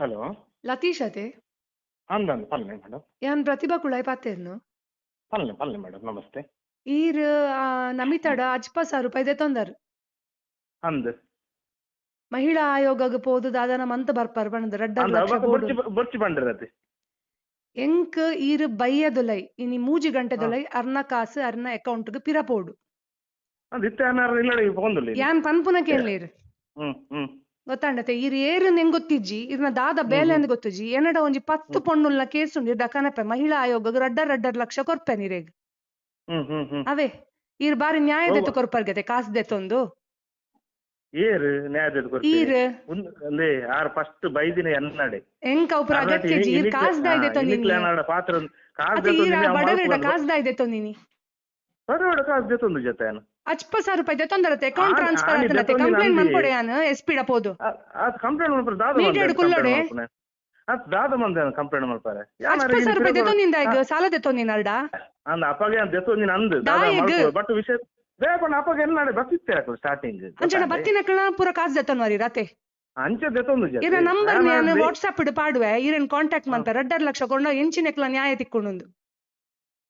Hello. Lateesh ಅತೆ ಅಂದಂದು ಪಲ್ಲೆ madam. ಯಾನ್ ಪ್ರತಿಭಾ ಕುಳಾಯ್ ಪಾತೆರ್ನು ಪಲ್ಲೆ ಪಲ್ಲೆ ಮೇಡಮ್ ನಮಸ್ತೆ. ಈರ್ ಆ, ನಮಿತಡ ಅಜ್ಪ ಸಾರು ಪೈದೆ ದೆತೊಂದರ್ ಅಂದ್ ಮಹಿಳಾ ಆಯೋಗಗ್ ಪೋದು ದಾದನ ಮಂತ್ ಬರ್ಪಾರ್ ಬಣ್ಣದ ರಡ್ಡ ಅಂದ ಲಕ್ಷ ಬೊರ್ಚಿ ಬೊರ್ಚಿ ಎಂಕ್ ಈರ್ ಬಯ್ಯದುಲೈ ಇನಿ ಮೂಜಿ ಗಂಟೆದುಲೈ ಅರ್ನ ಕಾಸು ಅರ್ನ ಅಕೌಂಟ್ ಪಿರ ಪೋಡು. ಅದು ಇತ್ತೆ ಅನ್ನಾರ ಇಲ್ಲಡೆ ಪೋಂದುಲ್ಲ ಯಾನ್ ಪನ್ಪುನ ಕೇಳಲೇರು ಹ್ಮ್ ಹ್ಮ್. ಗೊತ್ತಾಂಡತೆ? ಇರ್ ಏರು ನೆಂಗ್ ಗೊತ್ತಿಜ್ಜಿ? ಇರ್ನ ದಾದ ಬೇಲೆ ಅಂದ್ ಗೊತ್ತಿಜ್ಜಿ? ಎನ್ನಡ ಒಂಜಿ ಪತ್ತು ಪೊಣ್ಣುಲ್ನ ಕೇಸ್ ಉಂಡು ಇರ್ದ ಕನಪೆ ಮಹಿಳಾ ಆಯೋಗಗ್ ರಡ್ಡರ್ ರಡ್ಡರ್ ಲಕ್ಷ ಕೊರ್ಪೆ ನೀರೇಗ್ ಅವೇ ಇರ್ ಬಾರಿ ನ್ಯಾಯ ದೆತ್ತು ಕೊರ್ಪರ್ಗತೆ ಕಾಸು ದೆತ್ತೊಂದು ಏರು ನ್ಯಾಯದ ಈರ್ ಅಂದ್ರೆ ಆರ್ ಫಸ್ಟ್ ಬೈದಿನ ಎನ್ನಡೆ. ಎಂಕ ಉಪರ ಅಗತ್ಯ ಜಿ ಈರ್ ಕಾಸ್ ದಾಯ್ ದೆತ್ತೊಂದಿನಿ. ಪಾತ್ರ ಕಾಸ್ ಅತಿ ಈರ ಬಡರೆಡ ಕಾಸ್ ದಾಯ್ ದೆತ್ತೊಂದಿನಿ. ಬರೋಡ ಕಾಸ್ ಜೊತೊಂದು ಜೊತೆ ಸಾವಿರ ರೂಪಾಯಿ account transfer complaint S P complaint ಮಾಡ್ತಾರೆ ದಾದ ಮೀಡಿಯಾಡ್ ಕುಲ್ಲೋಡೆ? ಅದು ದಾದ ಮಂದಿ ಕಂಪ್ಲೇಂಟ್ ಮಾಡ್ತಾರೆ ಸಾವಿರ ರೂಪಾಯಿ ದೆತ್ತೊಂದಿಂದ ಈಗ ಸಾಲ ದೆತ್ತೊಂದಿನ ಅಲ್ಡ? ಅಂದ ಅಪ್ಪಗೆ ಅಂತ ಅಂದು. ಬಟ್ ವಿಷಯ ಅಪ್ಪಗೆ ಎಲ್ಲ ನಾಳೆ ಬಸ್ಸಿತ್ತೆ ಸ್ಟಾರ್ಟಿಂಗ್ ಪೂರ ಕಾಸ್ ದೆತ್ತೊಂವರಿ ರಾತೆ ಅಂಚೆ ಇರ ನಂಬರ್ ನಾನು ವಾಟ್ಸ್ಆಪ್ ಇಡು ಪಾಡುವೆ ಇರನ್ ಕಾಂಟ್ಯಾಕ್ಟ್ ಮಾಡ್ತಾರೆ. ರಡ್ಡರ್ ಲಕ್ಷ ಕೊಂಡು ಎಂಚಿನೆಕ್ಲ ನ್ಯಾಯ ತಿಕ್ಕೊಂಡು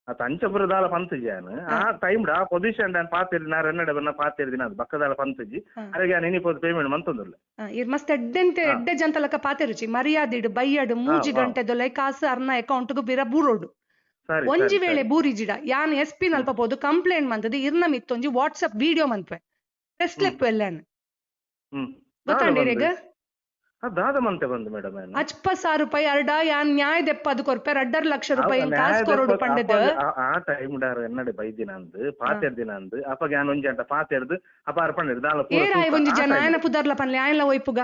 ಆನು ಆ ಟೈಮ್ ಆ ಪೊಸಿಷನ್ ದನ್ ಪಾತಿರ್ದಿ ನಾ ರನ್ನಡೆ ಬನ್ನ ಪಾತಿರ್ದಿನ ಅದು ಬಕ್ಕದಾಲ ಪಂತಜಿ. ಅರೆಗೆ ನಾನು ಇನಿಪೋದು ಪೇಮೆಂಟ್ ಮಂತೊಂದುಲ್ಲ ಇರ್ ಮಸ್ತ್ ಎಡ್ಡೆಂತೆ ಎಡ್ಡೆ ಜಂತಲಕ ಪಾತೆರುಚಿ. ಮರ್ಯಾದಿಡು ಬೈಯಡ್ ಮೂಜಿ ಗಂಟೆದು ಗಂಟೆ ದೊಲೆ ಕಾಸು ಅರ್ನ ಅಕೌಂಟ್ಗು ಬಿರ ಬೂರೋಡು. ಸರಿ ಒಂಜಿ ವೇಳೆ. ಬೂರಿಜಿಡ ಯಾನ್ ಎಸ್ ಪಿ ನಲ್ಪ ಪೋದು ಕಂಪ್ಲೇಂಟ್ ಮಂತದ ಇರ್ನ ಮಿತ್ತೊಂಜಿ ವಾಟ್ಸ್ಆಪ್ ವಿಡಿಯೋ ಮಂತ್ವೆ. ಟೆಸ್ಟ್ ಲೆಪ್ ಎಲ್ಲನ್. ಹ್ಮ್. ಗೊತ್ತಾಂಡಿರೇಗ ಅದು ದಾದ ಮಂತೆ ಬಂದು ಮೇಡಮ್ ಅಚ್ಪ ಸಾವಿರ ರೂಪಾಯಿ ಅರ್ಡ ಯಾನ್ ನ್ಯಾಯ ದೆಪ್ಪದು ಕೊರ್ಪೆ ರಡ್ಡರ್ ಲಕ್ಷ ರೂಪಾಯಿ ಕಾಸು ಕೊರೋಡು ಪಂಡದ ಆ ಟೈಮ್ ಡಾರ ಎನ್ನಡೆ ಬೈದಿನ ಅಂದು ಪಾತಿರ್ದಿನ ಅಂದು ಅಪ್ಪಗೆ ನಾನು ಒಂಜಿ ಅಂಟ ಪಾತಿರ್ದು ಅಪ್ಪ ಅರ್ಪಣಿರ್ ದಾಲ ಪೂರ ಏರಾಯ್ ತೂಕ. ಒಂಜಿ ಆ ಜನ time. ಆಯನ ಪುದರ್ಲ ಪನ್ಲೆ ಆಯನ ಒಯ್ಪುಗ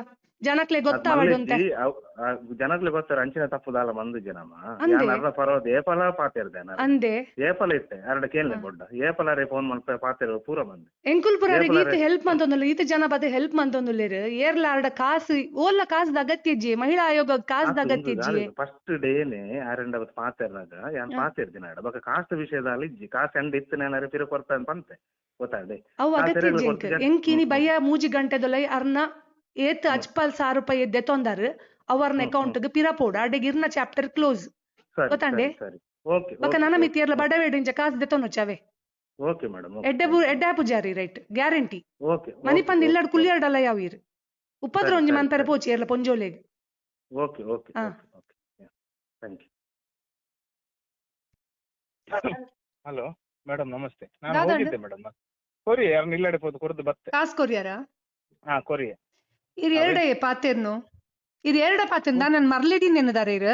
ಜನಕ್ಲೆ ಅದ್ ಗೊತ್ತಾವಡು ಅಂತ ಮಲ್ಲೆಜ್ಜಿ, ಅವ್- ಆ ಜನಕ್ಲೆ ಗೊತ್ತಾರ ಅಂಚಿನ ತಪ್ಪುದಾಲ ಮಂದು ಜನಮ. ಅರ್ಧ ಪರವದ ಏಪಲ ಪಾತೆರ್ದೆ ಅಂದೆ. ಏಪಲ ಇತ್ತೆ ಎರಡ ಕೇಳ್ನೆ ಬೊಡ್ಡ. ಏಪಲಾರೆ ಫೋನ್ ಮನ್ಪ ಪಾತೆರ್ ಪೂರ ಬಂದು ಎಂಕುಲ್ಪುರರಿಗೆ ಏಪಲಾರೆ- ಈತ ಹೆಲ್ಪ್ ಮಂತೊಂದುಲ್ಲ ಈತ ಜನ ಬದ ಹೆಲ್ಪ್ ಮಂತೊಂದುಲ್ಲೆರ್. ಏರ್ಲ ಆರ್ಡ ಕಾಸು ಓಲ್ಲ ಕಾಸ್ದ ಅಗತ್ಯ ಇಜ್ಜಿ ಮಹಿಳಾ ಆಯೋಗ ಕಾಸ್ದ ಅಗತ್ಯ ಇಜ್ಜಿ ಫಸ್ಟ್ ಡೇನೆ ಆರೆಂಡ ಅವತ್ತು ಪಾತೆರ್ನಾಗ ಯಾನ್ ಪಾತಿರ್ದಿನ ಆಡ ಬೊಕ ಕಾಸ್ಟ್ ವಿಷಯದಲ್ಲಿ ಇಜ್ಜಿ ಕಾಸ್ ಎಂಡ್ ಇತ್ತು ನಾನು ಪಿರ ಕೊರ್ತಾನ್ ಪಂತೆ. ಗೊತ್ತಾದೆ ಅವು ಆ ಅಗತ್ಯ ತೆರೆಗಳು ಇಜ್ಜಿ ಎಂಕ್ ಕೊಡ್ತಿದ್ದೆ. ಎಂಕಿನಿ ಬಯ್ಯ ಮೂಜಿ ಗಂಟೆದೊಲೈ ಅರ್ನ ಏತ್ ಅಜ್ಪಲ್ ಸಾವಿರ ರೂಪಾಯಿ ದೆತ್ತೊಂದಾರ್ ಅವರ್ನ ಹ್ಮ್, ಅಕೌಂಟ್ ಪಿರ ಪೋಡ ಅಡೆಗ್ ಇರ್ನ ಚಾಪ್ಟರ್ ಕ್ಲೋಸ್ ಸರಿ ಗೊತ್ತಾಂಡೆ? ಸರಿ, ಸರಿ. ಬೊಕ ನನ್ನ ಮಿತಿಯರ್ಲ ಕಾಸ್ ಕಾಸು ದೆತ್ತೊನ್ನೊಚ್ಚಾವೆ ಓಕೆ ಮೇಡಮ್ ಎಡ್ಡೆ ಎಡ್ಡೆ Poojary right guarantee. Okay money ಪಂದ್ ಇಲ್ಲಡ್ ಕುಲ್ಲಿಯರ್ಡಲ್ಲ ಯಾವ ಇರು. ಉಪದ್ರ ಸರಿ, ಒಂಜಿ ಸರಿ, ಮಂತರ ಸರಿ. ಪೋಚಿ ಎರ್ಲ ಪೊಂಜೋಲೆಗ್ okay okay. Okay thank you hello madam ನಮಸ್ತೆ. ನಾನು ಹೋಗಿದ್ದೆ ಮೇಡಮ್ ಕೊರಿ ಯಾರನ್ನ ಇಲ್ಲಡೆ ಹೋದ್ ಕೊರ್ದು ಬತ್ತೆ. ಕಾಸ್ ಕೊರಿಯಾರ? ಹಾ ಕೊರಿ ಇರ್ ಎರಡೇ ಪಾತೆರ್ನು. ಇರ್ ಎರಡ ಪಾತೆಂದ ನಾನು ಮರ್ಲಿದ್ದೀನಿ ಎನ್ನದಾರ ಇರು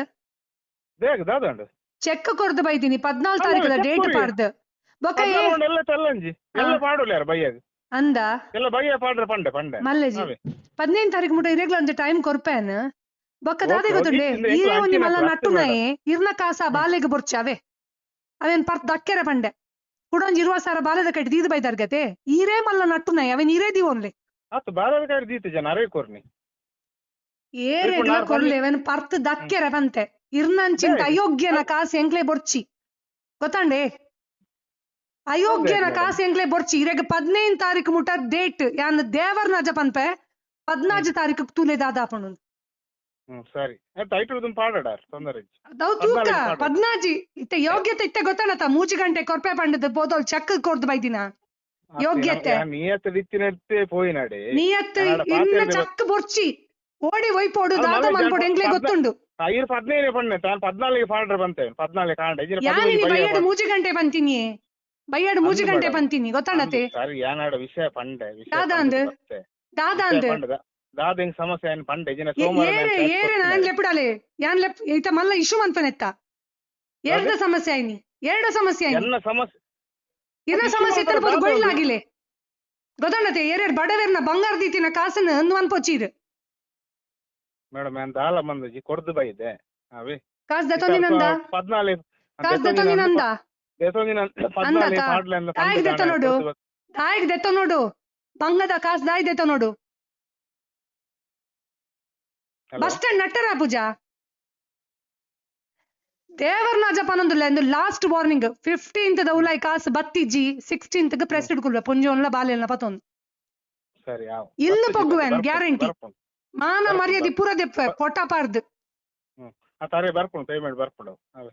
ದೇಗ ದಾದಂಡು ಚೆಕ್ ಕೊರ್ದು ಬೈದಿನಿ ಪದ್ನಾಲ್ ತಾರೀಕದ ಡೇಟ್. ಪಾಡ್ದು. ಬೊಕ ಎಲ್ಲ ಎಲ್ಲ ಪಾಡೋಲ್ಲ ಯಾರು ಬೈಯಾಗ ಅಂದ? ಎಲ್ಲ ಬೈಯ ಪಾಡ್ರೆ ಪಂಡೆ ಪಂಡೆ. ಮಲ್ಲೆಜಿ. ಪದ್ನೈದು ತಾರೀಕು ಮುಟ ಇರೆಗ್ಲ ಒಂದು ಟೈಮ್ ಕೊರ್ಪೇನ್ ಬೊಕ್ಕ ದಾದೆ ಗೊತ್ತುಂಡೆ ಈರೇ ಒಂಜಿ ಮಲ್ಲ ನಟ್ಟುನಾಯಿ ಇರ್ನ ಕಾಸ ಬಾಲೆಗ್ ಬೊರ್ಚಿ ಅವೇ. ಅವೇನ್ ಪರ್ತ್ ದಕ್ಕೆರೆ ಪಂಡೆ. ಕುಡೊಂಜಿ ಇರುವ ಸಾರ ಬಾಲೆದ ಕಟ್ಟಿ ದೀದು ಬೈದಾರ್ಗತೆ ಈರೇ ಮಲ್ಲ ನಟ್ಟುನಾಯಿ ಅವೇನ್ ಈರೇ ದೀವೊನ್ಲೆ ಆತು ಬಾರದ ಕಾಯಿ ದೀತು ಜನ ಕೊರ್ನಿ. ಏರೆಗ್ಲ ನಾರ್ ಕೊರ್ಲೆ ಅವೇನ್ ಪರ್ತ್ ದಕ್ಕೆರೆ ಬಂತೆ ಇರ್ನಂಚಿಂತ ಏ. ಅಯೋಗ್ಯನ ಕಾಸ್ ಎಂಕ್ಲೆ ಬೊರ್ಚಿ. ಗೊತ್ತಾಂಡೆ? ಅಯೋಗ್ಯನ ಕಾಸ್ ಎಂಕ್ಲೆ ಬೊರ್ಚಿ. ಇರೆಗ್ ಪದ್ನೈದು ತಾರೀಕು ಮುಟ ಡೇಟ್ ಯಾನ್ ದೇವರ್ ನಜ ಪನ್ಪೆ ಪದ್ನಾಜ್ ತಾರೀಕು ತೂಲೆ ದಾದಾಪಣು ಹ್ಮ್ ಸರಿ. ಆಯ್ತು ಐಟು ಇದನ್ನ ಪಾಡಾಡ ತೊಂದರೆ ದೌ ತೂಕ ಪದ್ನಾಜಿ ಇತ್ತೆ ಯೋಗ್ಯತೆ ಇತ್ತೆ ಗೊತ್ತಾನತ ಮೂಜಿ ಗಂಟೆ ಕೊರ್ಪೆ ಪಂಡದ ಬೋದೋಲ್ ಚೆಕ್ ಕೊರ್ದು ಬೈದಿನ. ಯೋಗ್ಯತೆ. ದಿತ್ತಿನತ್ತೆ ಪೋಯಿನಾಡೆ ನೀಯತ್ ಕನ್ನಡ ಇನ್ನ ಚಕ್ಕ ಚಕ್ ಬೊರ್ಚಿ. ಓಡಿ ಒಯ್ಪೋಡು ದಾದ ಮನ್ಪೋಡು ಎಂಗ್ಲೇ ಗೊತ್ತುಂಡು? ಐದು ಪದ್ನೈದು ಪಣ್ಣೆ ತಾನು ಪದ್ನಾಲ್ಕು ಪಾಡ್ರೆ ಬಂತೆ ಪದ್ನಾಲ್ಕು ಕಾಂಡ ಯಾನಿ ಬೈಯಡು ಮೂಜಿ ಗಂಟೆ ಬಂತೀನಿ. ಬೈಯಡು ಮೂಜಿ ಗಂಟೆ. ಬಂತೀನಿ ಗೊತ್ತಾಣತೆ ಸರಿ ಯಾನಾಡ ವಿಷಯ ಪಂಡೆ ದಾದ ಅಂದು? ದಾದ ಅಂದು? ದಾದ ಹೆಂಗ್ ಸಮಸ್ಯೆ ಏನ್ ಪಂಡೆ? ಜಿನ ಸೋಮವಾರ ಏರೆ ನಾನು. ಲೆಪ್ಪಿಡಲೆ? ಯಾನ್ ಲೆಪ್ ಈತ ಮಲ್ಲ ಇಶು ಮನ್ಪನೆತ್ತ? ಎರಡು ಸಮಸ್ಯೆ ಆಯ್ನಿ. ಎರಡು ಸಮಸ್ಯೆ ಆಯ್ನಿ. ಎಲ್ಲ ಸಮಸ್ಯೆ ಅದು ಸಮಸ್ಯೆ ಇಶು ಇತ್ತರ ಪೋದು ಮಾಡ್ತಾರೆ, ಬಡವೇರ್ನ ಗೊತ್ತಾನತೆ ಏರೇರ್ ಬಡವೆರ್ನ ಬಂಗಾರ ದೀತಿನ ಕಾಸನ ಅಂದು ಅನ್ಪೋಚೀರ್ ಮೇಡಮ್ ಏನ್ ದಾಲ ಮಂದಜಿ ಕೊಡ್ದು ಬೈದೆ. ಅವೇ ಕಾಸ್ ದತ್ತೊಂದಿನಂದ ಪದ್ನಾಲ್ಕು ಕಾಸ್ ದತ್ತೊಂದಿನಂದ ಪದ್ನಾಲ್ಕು ಅಂದಕ? ಪಾಡ್ಲೆ ಅಂದ ಆಯ್ತು ಪಂಡೆ ದತ್ತ ದಾಣ ನೋಡು. ತಾಯಿಗೆ ದತ್ತ ದಾಯಿಗ್ ದೆತ್ತ ನೋಡು. ಬಂಗದ ಕಾಸ್ ದಾಯಿ ದತ್ತ ನೋಡು? ಬಸ್ ಸ್ಟ್ಯಾಂಡ್ ನಟ್ಟರ ಪೂಜಾ? ದೇವರ್ನ ಜಪನೊಂದುಲ್ಲ ಎಂದು ಲಾಸ್ಟ್ ವಾರ್ನಿಂಗ್ ಫಿಫ್ಟೀನ್ತ್ ದ ಉಲಾಯ್ ಕಾಸು ಬತ್ತಿಜ್ಜಿ ಸಿಕ್ಸ್ಟೀನ್ತ್ ಗೆ ಪ್ರೆಸ್ ಇಡ್ಕೊಳ್ವೆ ಪುಂಜೋನ್ಲ ಬಾಲೆಲ್ನ ಪತೊಂದು ಸರಿ ಆವ್. ಇನ್ನು ಬರ್ತದೆ, ಪೊಗ್ಗುವೆನ್ ಬರ್ಪುಂಡು, ಗ್ಯಾರಂಟಿ ಬರ್ಪುಂಡು. ಮಾನ ಬರ್ಪುಂಡು, ಮರ್ಯಾದೆ ಪೂರ ದೆಪ್ಪೆ ಪೊಟ್ಟ ಪಾರ್ದು ಆ ತಾರೆ ಬರ್ಪುಂಡು ಪೇಮೆಂಟ್ ಬರ್ಪುಂಡು ಅವೆ